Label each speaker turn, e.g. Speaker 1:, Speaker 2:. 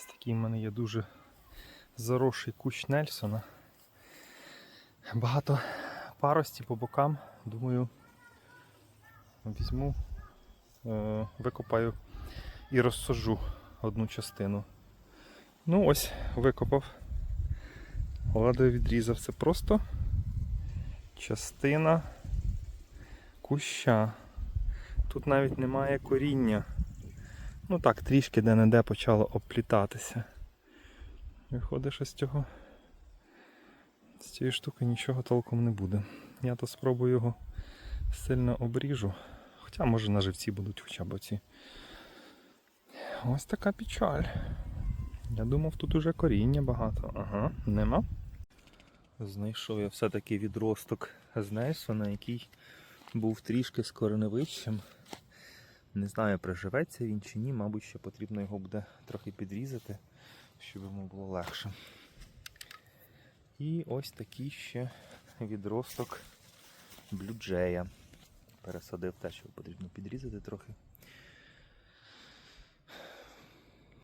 Speaker 1: Ось такий в мене є дуже заросший кущ Нельсона. Багато парості по бокам. Думаю, візьму, е, викопаю і розсажу одну частину. Ну ось, викопав. Ладою відрізав. Це просто частина куща. Тут навіть немає коріння. Ну так, трішки де-не-де почало обплітатися. Виходить, з цього з цієї штуки нічого толком не буде. Я то спробую його сильно обріжу. Хоча може на живці будуть хоча б ці. Ось така печаль. Я думав, тут уже коріння багато. Ага, нема. Знайшов я все-таки відросток з Нельсона, який був трішки з кореневищем. Не знаю, приживеться він чи ні, мабуть, ще потрібно його буде трохи підрізати, щоб йому було легше. І ось такий ще відросток блюджея. Пересадив те, що потрібно підрізати трохи.